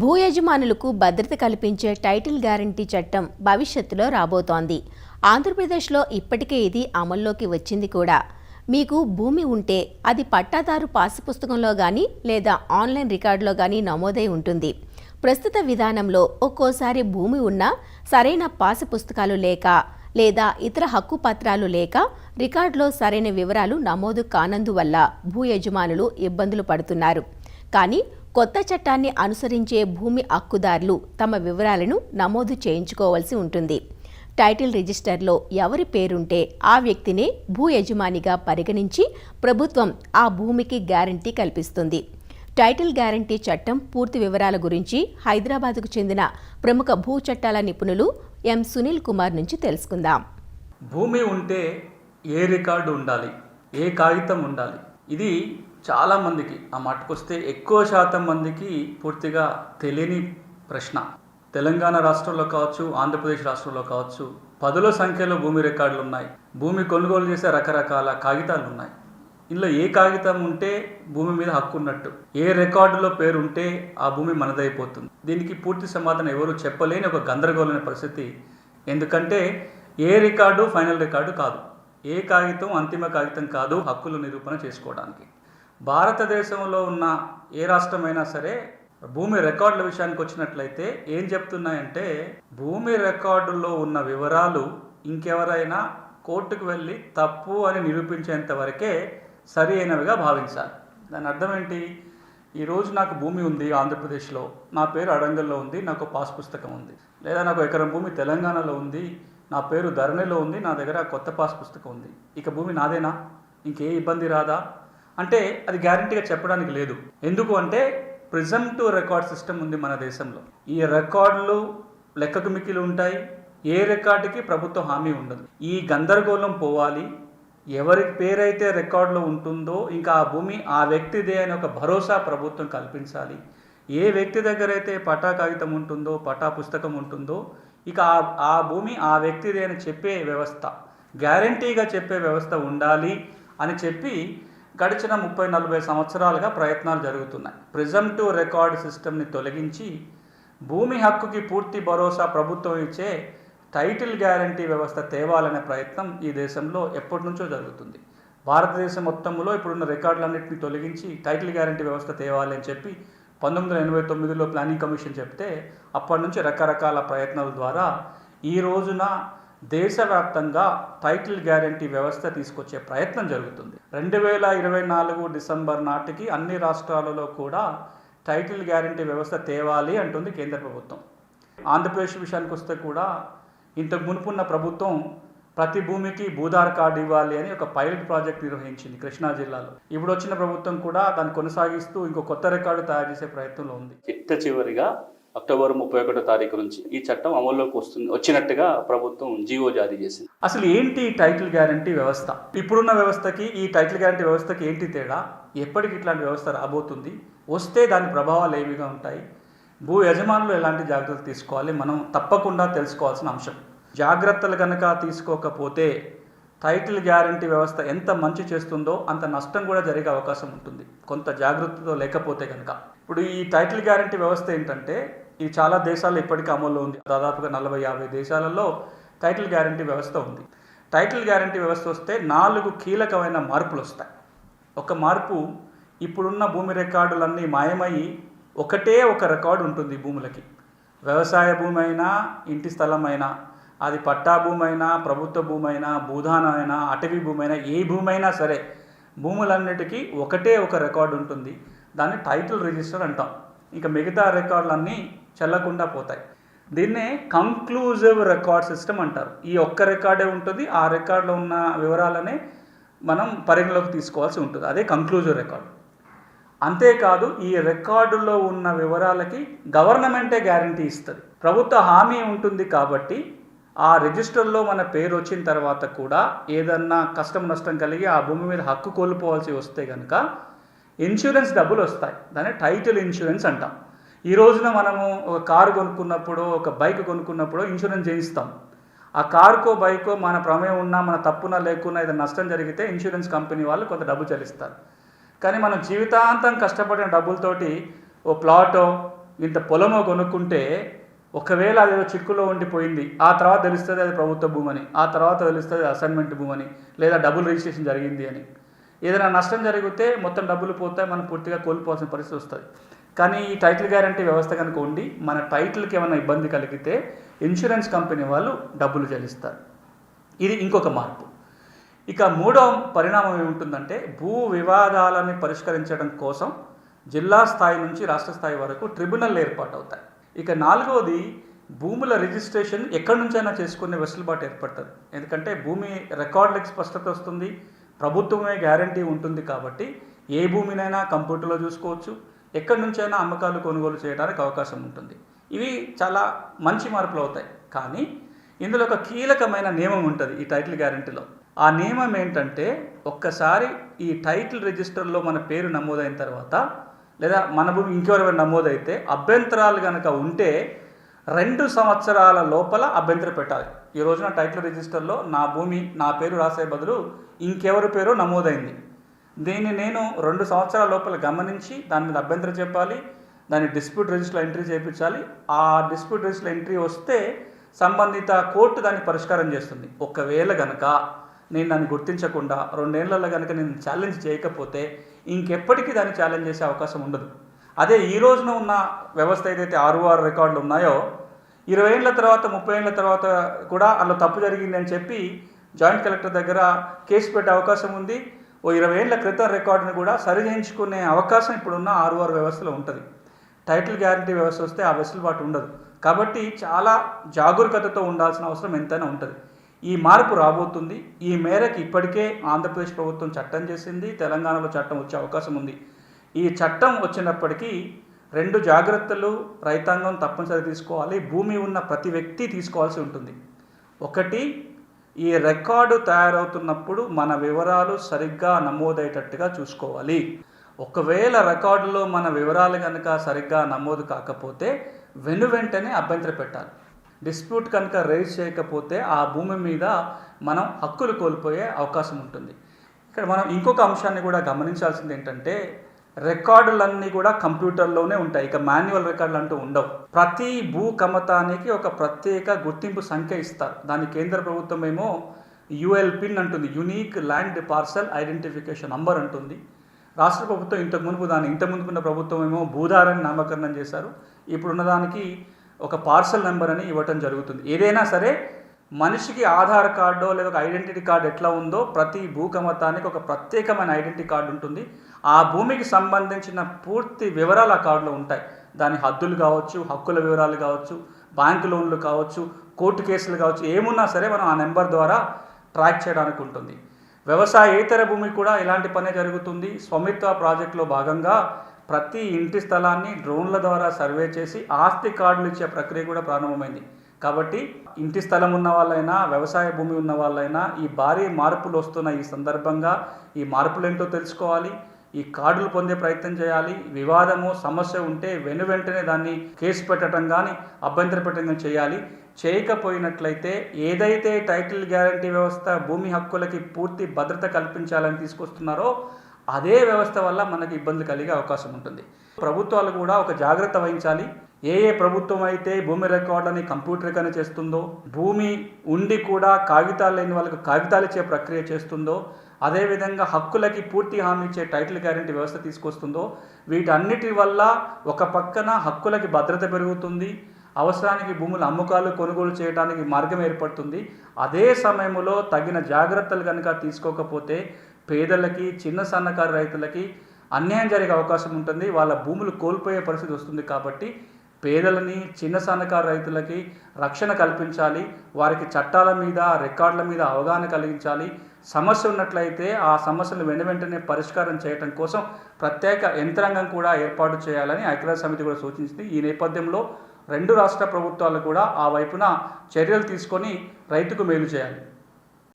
భూ యజమానులకు భద్రత కల్పించే టైటిల్ గ్యారంటీ చట్టం భవిష్యత్తులో రాబోతోంది. ఆంధ్రప్రదేశ్లో ఇప్పటికే ఇది అమల్లోకి వచ్చింది కూడా. మీకు భూమి ఉంటే అది పట్టాదారు పాసు పుస్తకంలో కానీ లేదా ఆన్లైన్ రికార్డులో కానీ నమోదై ఉంటుంది. ప్రస్తుత విధానంలో ఒక్కోసారి భూమి ఉన్నా సరైన పాసు పుస్తకాలు లేక లేదా ఇతర హక్కు పత్రాలు లేక రికార్డులో సరైన వివరాలు నమోదు కానందువల్ల భూ యజమానులు ఇబ్బందులు పడుతున్నారు. కానీ కొత్త చట్టాన్ని అనుసరించే భూమి హక్కుదారులు తమ వివరాలను నమోదు చేయించుకోవాల్సి ఉంటుంది. టైటిల్ రిజిస్టర్లో ఎవరి పేరుంటే ఆ వ్యక్తినే భూ యజమానిగా పరిగణించి ప్రభుత్వం ఆ భూమికి గ్యారంటీ కల్పిస్తుంది. టైటిల్ గ్యారంటీ చట్టం పూర్తి వివరాల గురించి హైదరాబాద్కు చెందిన ప్రముఖ భూ చట్టాల నిపుణులు ఎం. సునీల్ కుమార్ నుంచి తెలుసుకుందాం. భూమి ఉంటే ఏ రికార్డు ఉండాలి? ఏ కాగితం ఉండాలి? ఇది చాలా మందికి ఆ మట్టుకొస్తే ఎక్కువ శాతం మందికి పూర్తిగా తెలియని ప్రశ్న. తెలంగాణ రాష్ట్రంలో కావచ్చు ఆంధ్రప్రదేశ్ రాష్ట్రంలో కావచ్చు పదుల సంఖ్యలో భూమి రికార్డులు ఉన్నాయి భూమి కొనుగోలు చేసే రకరకాల కాగితాలు ఉన్నాయి ఇందులో ఏ కాగితం ఉంటే భూమి మీద హక్కు ఉన్నట్టు ఏ రికార్డులో పేరు ఉంటే ఆ భూమి మనదైపోతుంది. దీనికి పూర్తి సమాధానం ఎవరు చెప్పలేని ఒక గందరగోళమైన పరిస్థితి. ఎందుకంటే ఏ రికార్డు ఫైనల్ రికార్డు కాదు. ఏ కాగితం అంతిమ కాగితం కాదు హక్కులు నిరూపణ చేసుకోవడానికి. భారతదేశంలో ఉన్న ఏ రాష్ట్రమైనా సరే భూమి రికార్డుల విషయానికి వచ్చినట్లయితే ఏం చెప్తున్నాయంటే భూమి రికార్డుల్లో ఉన్న వివరాలు ఇంకెవరైనా కోర్టుకు వెళ్ళి తప్పు అని నిరూపించేంత వరకే సరి అయినవిగా భావించాలి. దాని అర్థం ఏంటి? ఈరోజు నాకు భూమి ఉంది ఆంధ్రప్రదేశ్లో నా పేరు అడంగల్లో ఉంది నాకు పాస్ పుస్తకం ఉంది. లేదా నాకు ఎకరం భూమి తెలంగాణలో ఉంది నా పేరు ధరణిలో ఉంది నా దగ్గర కొత్త పాస్ పుస్తకం ఉంది. ఇక భూమి నాదేనా? ఇంకే ఇబ్బంది రాదా? అంటే అది గ్యారంటీగా చెప్పడానికి లేదు. ఎందుకు అంటే ప్రిజమ్ టు రికార్డ్ సిస్టమ్ ఉంది మన దేశంలో. ఈ రికార్డులు లెక్కకు మిక్కిలు ఉంటాయి. ఏ రికార్డుకి ప్రభుత్వ హామీ ఉండదు. ఈ గందరగోళం పోవాలి. ఎవరి పేరైతే రికార్డులో ఉంటుందో ఇంకా ఆ భూమి ఆ వ్యక్తిదే అని ఒక భరోసా ప్రభుత్వం కల్పించాలి. ఏ వ్యక్తి దగ్గర అయితే పటా కాగితం ఉంటుందో పటా పుస్తకం ఉంటుందో ఇక ఆ ఆ భూమి ఆ వ్యక్తిదే అని చెప్పే వ్యవస్థ. గ్యారంటీగా చెప్పే వ్యవస్థ ఉండాలి అని చెప్పి గడిచిన ముప్పై నలభై సంవత్సరాలుగా ప్రయత్నాలు జరుగుతున్నాయి. ప్రిజంటివ్ రికార్డ్ సిస్టమ్ని తొలగించి భూమి హక్కుకి పూర్తి భరోసా ప్రభుత్వం ఇచ్చే టైటిల్ గ్యారంటీ వ్యవస్థ తేవాలనే ప్రయత్నం ఈ దేశంలో ఎప్పటి నుంచో జరుగుతుంది. భారతదేశం మొత్తంలో ఇప్పుడున్న రికార్డులన్నింటినీ తొలగించి టైటిల్ గ్యారంటీ వ్యవస్థ తేవాలి అని చెప్పి పంతొమ్మిది వందల ఎనభై తొమ్మిదిలో ప్లానింగ్ కమిషన్ చెప్తే అప్పటి నుంచి రకరకాల ప్రయత్నాల ద్వారా ఈ రోజున దేశవ్యాప్తంగా టైటిల్ గ్యారంటీ వ్యవస్థ తీసుకొచ్చే ప్రయత్నం జరుగుతుంది. రెండు వేల ఇరవై నాలుగు డిసెంబర్ నాటికి అన్ని రాష్ట్రాలలో కూడా టైటిల్ గ్యారంటీ వ్యవస్థ తేవాలి అంటుంది కేంద్ర ప్రభుత్వం. ఆంధ్రప్రదేశ్ విషయానికి వస్తే కూడా ఇంతకు మునుపున్న ప్రభుత్వం ప్రతి భూమికి భూధార్ కార్డు ఇవ్వాలి అని ఒక పైలట్ ప్రాజెక్ట్ నిర్వహించింది కృష్ణా జిల్లాలో. ఇప్పుడు వచ్చిన ప్రభుత్వం కూడా దాన్ని కొనసాగిస్తూ ఇంకో కొత్త రికార్డు తయారు చేసే ప్రయత్నంలో ఉంది. చిట్ట చివరిగా అక్టోబర్ ముప్పై ఒకటో తారీఖు నుంచి ఈ చట్టం అమల్లోకి వస్తుంది వచ్చినట్టుగా ప్రభుత్వం జీవో జారీ చేసింది. అసలు ఏంటి ఈ టైటిల్ గ్యారంటీ వ్యవస్థ? ఇప్పుడున్న వ్యవస్థకి ఈ టైటిల్ గ్యారంటీ వ్యవస్థకి ఏంటి తేడా? ఎప్పటికి ఇట్లాంటి వ్యవస్థ రాబోతుంది? వస్తే దాని ప్రభావాలు ఏవిగా ఉంటాయి? భూ యజమానులు ఎలాంటి జాగ్రత్తలు తీసుకోవాలి? మనం తప్పకుండా తెలుసుకోవాల్సిన అంశం. జాగ్రత్తలు కనుక తీసుకోకపోతే టైటిల్ గ్యారంటీ వ్యవస్థ ఎంత మంచి చేస్తుందో అంత నష్టం కూడా జరిగే అవకాశం ఉంటుంది. కొంత జాగ్రత్తతో లేకపోతే కనుక ఇప్పుడు ఈ టైటిల్ గ్యారంటీ వ్యవస్థ ఏంటంటే ఇది చాలా దేశాల్లో ఇప్పటికీ అమల్లో ఉంది. దాదాపుగా నలభై యాభై దేశాలలో టైటిల్ గ్యారంటీ వ్యవస్థ ఉంది. టైటిల్ గ్యారంటీ వ్యవస్థ వస్తే నాలుగు కీలకమైన మార్పులు వస్తాయి. ఒక మార్పు ఇప్పుడున్న భూమి రికార్డులన్నీ మాయమయ్యి ఒకటే ఒక రికార్డు ఉంటుంది భూములకి. వ్యవసాయ భూమి అయినా ఇంటి స్థలం అయినా అది పట్టా భూమి అయినా ప్రభుత్వ భూమి అయినా భూదానం అయినా అటవీ భూమి అయినా ఏ భూమి అయినా సరే భూములన్నిటికీ ఒకటే ఒక రికార్డు ఉంటుంది. దాన్ని టైటిల్ రిజిస్టర్ అంటాం. ఇంకా మిగతా రికార్డులన్నీ చల్లకుండా పోతాయి. దీన్నే కంక్లూజివ్ రికార్డ్ సిస్టమ్ అంటారు. ఈ ఒక్క రికార్డే ఉంటుంది ఆ రికార్డులో ఉన్న వివరాలనే మనం పరిగణలోకి తీసుకోవాల్సి ఉంటుంది. అదే కంక్లూజివ్ రికార్డు అంతేకాదు ఈ రికార్డులో ఉన్న వివరాలకి గవర్నమెంటే గ్యారంటీ ఇస్తుంది. ప్రభుత్వ హామీ ఉంటుంది కాబట్టి ఆ రిజిస్టర్లో మన పేరు వచ్చిన తర్వాత కూడా ఏదన్నా కష్టం నష్టం కలిగి ఆ భూమి మీద హక్కు కోల్పోవాల్సి వస్తే కనుక ఇన్సూరెన్స్ డబ్బులు వస్తాయి. దాన్ని టైటిల్ ఇన్సూరెన్స్ అంటాం. ఈ రోజున మనము ఒక కారు కొనుక్కున్నప్పుడు ఒక బైక్ కొనుక్కున్నప్పుడు ఇన్సూరెన్స్ చేయిస్తాం. ఆ కారుకో బైకో మన ప్రమేయం ఉన్నా మన తప్పున లేకున్నా ఏదైనా నష్టం జరిగితే ఇన్సూరెన్స్ కంపెనీ వాళ్ళు కొంత డబ్బు చెల్లిస్తారు. కానీ మనం జీవితాంతం కష్టపడిన డబ్బులతోటి ఓ ప్లాటో ఇంత పొలమో కొనుక్కుంటే ఒకవేళ అది చిక్కులో ఉండిపోయింది ఆ తర్వాత తెలుస్తుంది అది ప్రభుత్వ భూమని ఆ తర్వాత తెలుస్తుంది అసైన్మెంట్ భూమని లేదా డబుల్ రిజిస్ట్రేషన్ జరిగింది అని. ఏదైనా నష్టం జరిగితే మొత్తం డబ్బులు పోతాయి మనం పూర్తిగా కోల్పోవాల్సిన పరిస్థితి వస్తుంది. కానీ ఈ టైటిల్ గ్యారంటీ వ్యవస్థ కనుక ఉండి మన టైటిల్కి ఏమైనా ఇబ్బంది కలిగితే ఇన్సూరెన్స్ కంపెనీ వాళ్ళు డబ్బులు చెల్లిస్తారు. ఇది ఇంకొక మార్పు. ఇక మూడవ పరిణామం ఏముంటుందంటే భూ వివాదాలని పరిష్కరించడం కోసం జిల్లా స్థాయి నుంచి రాష్ట్ర స్థాయి వరకు ట్రిబ్యునల్ ఏర్పాటు అవుతాయి ఇక నాలుగవది భూముల రిజిస్ట్రేషన్ ఎక్కడి నుంచైనా చేసుకునే వెసులుబాటు ఏర్పడుతుంది. ఎందుకంటే భూమి రికార్డులకు స్పష్టత వస్తుంది ప్రభుత్వమే గ్యారంటీ ఉంటుంది కాబట్టి ఏ భూమినైనా కంప్యూటర్లో చూసుకోవచ్చు. ఎక్కడి నుంచైనా అమ్మకాలు కొనుగోలు చేయడానికి అవకాశం ఉంటుంది. ఇవి చాలా మంచి మార్పులు అవుతాయి. కానీ ఇందులో ఒక కీలకమైన నియమం ఉంటుంది ఈ టైటిల్ గ్యారంటీలో. ఆ నియమం ఏంటంటే ఒక్కసారి ఈ టైటిల్ రిజిస్టర్లో మన పేరు నమోదైన తర్వాత లేదా మన భూమి ఇంకెవరైనా నమోదైతే అభ్యంతరాలు కనుక ఉంటే రెండు సంవత్సరాల లోపల అభ్యంతరం పెట్టాలి. ఈ రోజున టైటిల్ రిజిస్టర్లో నా భూమి నా పేరు రాసే బదులు ఇంకెవరి పేరు నమోదైంది. దీన్ని నేను రెండు సంవత్సరాల లోపల గమనించి దాని మీద అభ్యంతరం చెప్పాలి దాన్ని డిస్ప్యూట్ రిజిస్టర్లో ఎంట్రీ చేయించాలి. ఆ డిస్ప్యూట్ రిజిస్టర్ ఎంట్రీ వస్తే సంబంధిత కోర్టు దాన్ని పరిష్కారం చేస్తుంది. ఒకవేళ గనక నేను దాన్ని గుర్తించకుండా రెండేళ్ళలో కనుక నేను ఛాలెంజ్ చేయకపోతే ఇంకెప్పటికీ దాన్ని ఛాలెంజ్ చేసే అవకాశం ఉండదు. అదే ఈ రోజున ఉన్న వ్యవస్థ ఏదైతే ఆరు ఆరు రికార్డులు ఉన్నాయో ఇరవై ఏళ్ళ తర్వాత ముప్పై ఏళ్ళ తర్వాత కూడా అందులో తప్పు జరిగింది అని చెప్పి జాయింట్ కలెక్టర్ దగ్గర కేసు పెట్టే అవకాశం ఉంది. ఓ ఇరవై ఏళ్ళ క్రితం రికార్డుని కూడా సరి చేయించుకునే అవకాశం ఇప్పుడున్న ఆరు ఆరు వ్యవస్థలో ఉంటుంది. టైటిల్ గ్యారంటీ వ్యవస్థ వస్తే ఆ వెసులుబాటు ఉండదు. కాబట్టి చాలా జాగరూకతతో ఉండాల్సిన అవసరం ఎంతైనా ఉంటుంది. ఈ మార్పు రాబోతుంది. ఈ మేరకు ఇప్పటికే ఆంధ్రప్రదేశ్ ప్రభుత్వం చట్టం చేసింది. తెలంగాణలో చట్టం వచ్చే అవకాశం ఉంది. ఈ చట్టం వచ్చినప్పటికీ రెండు జాగ్రత్తలు రైతాంగం తప్పనిసరి తీసుకోవాలి. భూమి ఉన్న ప్రతి వ్యక్తి తీసుకోవాల్సి ఉంటుంది. ఒకటి ఈ రికార్డు తయారవుతున్నప్పుడు మన వివరాలు సరిగ్గా నమోదయ్యేటట్టుగా చూసుకోవాలి. ఒకవేళ రికార్డులో మన వివరాలు కనుక సరిగ్గా నమోదు కాకపోతే వెను వెంటనే అభ్యంతర పెట్టాలి. డిస్ప్యూట్ కనుక రైజ్ చేయకపోతే ఆ భూమి మీద మనం హక్కులు కోల్పోయే అవకాశం ఉంటుంది. ఇక్కడ మనం ఇంకొక అంశాన్ని కూడా గమనించాల్సింది ఏంటంటే రికార్డులన్నీ కూడా కంప్యూటర్లోనే ఉంటాయి. ఇక మాన్యువల్ రికార్డులు అంటూ ఉండవు. ప్రతి భూ కమతానికి ఒక ప్రత్యేక గుర్తింపు సంఖ్య ఇస్తారు. దాని కేంద్ర ప్రభుత్వం ఏమో యుఎల్ పిన్ అంటుంది. Unique land parcel identification number అంటుంది. రాష్ట్ర ప్రభుత్వం ఇంతకు మునుపు దాని ఇంత ముందుకున్న ప్రభుత్వం ఏమో భూధారాన్ని నామకరణం చేశారు. ఇప్పుడున్న దానికి ఒక పార్సల్ నెంబర్ అని ఇవ్వటం జరుగుతుంది. ఏదైనా సరే మనిషికి ఆధార్ కార్డో లేదా ఒక ఐడెంటిటీ కార్డు ఎట్లా ఉందో ప్రతి భూకమతానికి ఒక ప్రత్యేకమైన ఐడెంటిటీ కార్డు ఉంటుంది. ఆ భూమికి సంబంధించిన పూర్తి వివరాలు ఆ కార్డులో ఉంటాయి. దాని హద్దులు కావచ్చు హక్కుల వివరాలు కావచ్చు బ్యాంకు లోన్లు కావచ్చు కోర్టు కేసులు కావచ్చు ఏమున్నా సరే మనం ఆ నెంబర్ ద్వారా ట్రాక్ చేయడానికి ఉంటుంది. వ్యవసాయేతర భూమి కూడా ఇలాంటి పనే జరుగుతుంది. స్వమిత్వ ప్రాజెక్టులో భాగంగా ప్రతి ఇంటి స్థలాన్ని డ్రోన్ల ద్వారా సర్వే చేసి ఆస్తి కార్డులు ఇచ్చే ప్రక్రియ కూడా ప్రారంభమైంది. కాబట్టి ఇంటి స్థలం ఉన్న వాళ్ళైనా వ్యవసాయ భూమి ఉన్న వాళ్ళైనా ఈ భారీ మార్పులు వస్తున్న ఈ సందర్భంగా ఈ మార్పులు ఏంటో తెలుసుకోవాలి. ఈ కార్డులు పొందే ప్రయత్నం చేయాలి. వివాదము సమస్య ఉంటే వెను వెంటనే దాన్ని కేసు పెట్టడం కానీ అభ్యంతర పెట్టడం కానీ చేయాలి. చేయకపోయినట్లయితే ఏదైతే టైటిల్ గ్యారంటీ వ్యవస్థ భూమి హక్కులకి పూర్తి భద్రత కల్పించాలని తీసుకొస్తున్నారో అదే వ్యవస్థ వల్ల మనకి ఇబ్బందులు కలిగే అవకాశం ఉంటుంది. ప్రభుత్వాలు కూడా ఒక జాగ్రత్త వహించాలి. ఏ ఏ ప్రభుత్వం అయితే భూమి రికార్డులని కంప్యూటరీకరణ చేస్తుందో భూమి ఉండి కూడా కాగితాలు లేని వాళ్ళకి కాగితాలు ఇచ్చే ప్రక్రియ చేస్తుందో అదేవిధంగా హక్కులకి పూర్తి హామీ ఇచ్చే టైటిల్ గ్యారంటీ వ్యవస్థ తీసుకొస్తుందో వీటన్నిటి వల్ల ఒక పక్కన హక్కులకి భద్రత పెరుగుతుంది అవసరానికి భూముల అమ్మకాలు కొనుగోలు చేయడానికి మార్గం ఏర్పడుతుంది. అదే సమయంలో తగిన జాగ్రత్తలు కనుక తీసుకోకపోతే పేదలకి చిన్న సన్నకారు రైతులకి అన్యాయం జరిగే అవకాశం ఉంటుంది. వాళ్ళ భూములు కోల్పోయే పరిస్థితి వస్తుంది కాబట్టి పేదలని చిన్న సన్నకారు రైతులకి రక్షణ కల్పించాలి. వారికి చట్టాల మీద రికార్డుల మీద అవగాహన కలిగించాలి. సమస్య ఉన్నట్లయితే ఆ సమస్యను వెను వెంటనే పరిష్కారం చేయడం కోసం ప్రత్యేక యంత్రాంగం కూడా ఏర్పాటు చేయాలని ఐక్యరాజ్య సమితి కూడా సూచించింది. ఈ నేపథ్యంలో రెండు రాష్ట్ర ప్రభుత్వాలు కూడా ఆ వైపున చర్యలు తీసుకొని రైతుకు మేలు చేయాలి.